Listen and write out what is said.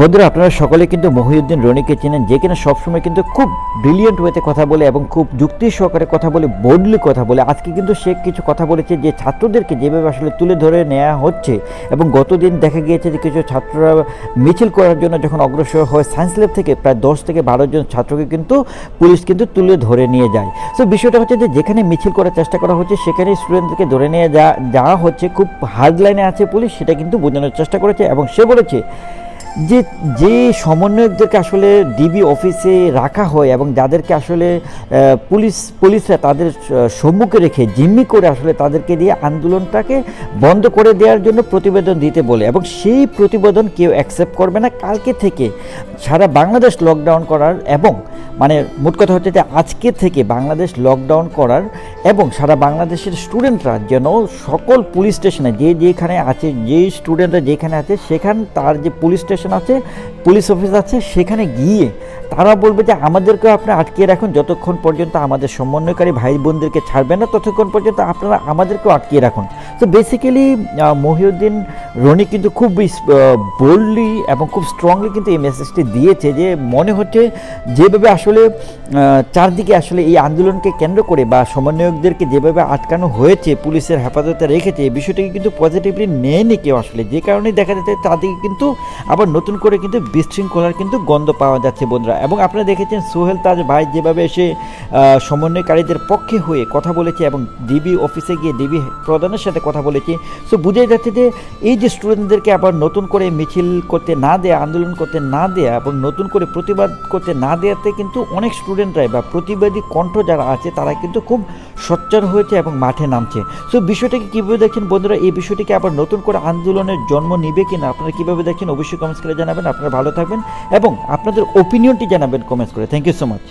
বন্ধুরা, আপনারা সকলে কিন্তু মহিউদ্দিন রনিকে চেনেন, যে কিনা সবসময় কিন্তু খুব ব্রিলিয়েন্ট ওয়েতে কথা বলে এবং খুব যুক্তি সহকারে কথা বলে বোল্ডলি কথা বলে। আজকে কিন্তু সে কিছু কথা বলেছে যে ছাত্রদেরকে যেভাবে আসলে তুলে ধরে নেওয়া হচ্ছে এবং গতদিন দেখা গিয়েছে যে কিছু ছাত্ররা মিছিল করার জন্য যখন অগ্রসর হয় সায়েন্স ল্যাব থেকে প্রায় দশ থেকে বারো জন ছাত্রকে কিন্তু পুলিশ কিন্তু তুলে ধরে নিয়ে যায়। তো বিষয়টা হচ্ছে যে যেখানে মিছিল করার চেষ্টা করা হচ্ছে সেখানে স্টুডেন্টদেরকে ধরে নিয়ে যা, যাওয়া হচ্ছে। খুব হার্ড লাইনে আছে পুলিশ, সেটা কিন্তু বোঝানোর চেষ্টা করেছে এবং সে বলেছে যে যে সমন্বয়কদেরকে আসলে ডিবি অফিসে রাখা হয় এবং যাদেরকে আসলে পুলিশ, পুলিশরা তাদের সম্মুখে রেখে জিম্মি করে আসলে তাদেরকে দিয়ে আন্দোলনটাকে বন্ধ করে দেওয়ার জন্য প্রতিবেদন দিতে বলে এবং সেই প্রতিবেদন কেউ অ্যাকসেপ্ট করবে না। কালকে থেকে সারা বাংলাদেশ লকডাউন করার এবং মানে মোট কথা হচ্ছে যে আজকে থেকে বাংলাদেশ লকডাউন করার এবং সারা বাংলাদেশের স্টুডেন্টরা যেন সকল পুলিশ স্টেশনে যে যেখানে আছে, যে স্টুডেন্টরা যেখানে আছে, সেখান তার যে পুলিশ স্টেশন আছে পুলিশ অফিস আছে, সেখানে গিয়ে তারা বলবে যে আমাদেরকেও আপনি আটকে রাখুন। যতক্ষণ পর্যন্ত আমাদের সমন্বয়কারী ভাই বোনদেরকে ছাড়বেন না, ততক্ষণ পর্যন্ত আপনারা আমাদেরকেও আটকিয়ে রাখুন। তো বেসিক্যালি মহিউদ্দিন রনি কিন্তু খুব বোল্ডলি এবং খুব স্ট্রংলি কিন্তু এই মেসেজটি দিয়েছে যে, মনে হচ্ছে যেভাবে আসলে চারদিকে আসলে এই আন্দোলনকে কেন্দ্র করে বা সমন্বয়কদেরকে যেভাবে আটকানো হয়েছে, পুলিশের হেফাজতে রেখেছে, এই বিষয়টাকে কিন্তু পজিটিভলি নেয়নি কেউ আসলে। যে কারণে দেখা যাচ্ছে তাদেরকে কিন্তু আবার নতুন করে কিন্তু বিশৃঙ্খলার কিন্তু গন্ধ পাওয়া যাচ্ছে বন্ধুরা। এবং আপনারা দেখেছেন সোহেল তাজ ভাই যেভাবে এসে সমন্বয়কারীদের পক্ষে হয়ে কথা বলেছে এবং ডিবি অফিসে গিয়ে ডিবি প্রধানের সাথে কথা বলেছে সো বোঝাই যাচ্ছে যে এই যে স্টুডেন্টদেরকে আবার নতুন করে মিছিল করতে না দেয়া, আন্দোলন করতে না দেয়া এবং নতুন করে প্রতিবাদ করতে না দেওয়াতে কিন্তু অনেক স্টুডেন্টরাই বা প্রতিবাদী কণ্ঠ যারা আছে, তারা কিন্তু খুব সোচ্চার হয়েছে এবং মাঠে নামছে। সো বিষয়টাকে কীভাবে দেখছেন বন্ধুরা? এই বিষয়টিকে আবার নতুন করে আন্দোলনের জন্ম নিবে কিনা, আপনারা কীভাবে দেখছেন? অবশ্যই কমেন্টস করে জানাবেন। আপনারা ভালো থাকবেন এবং আপনাদের ওপিনিয়নটি জানাবেন কমেন্টস করে। Thank you so much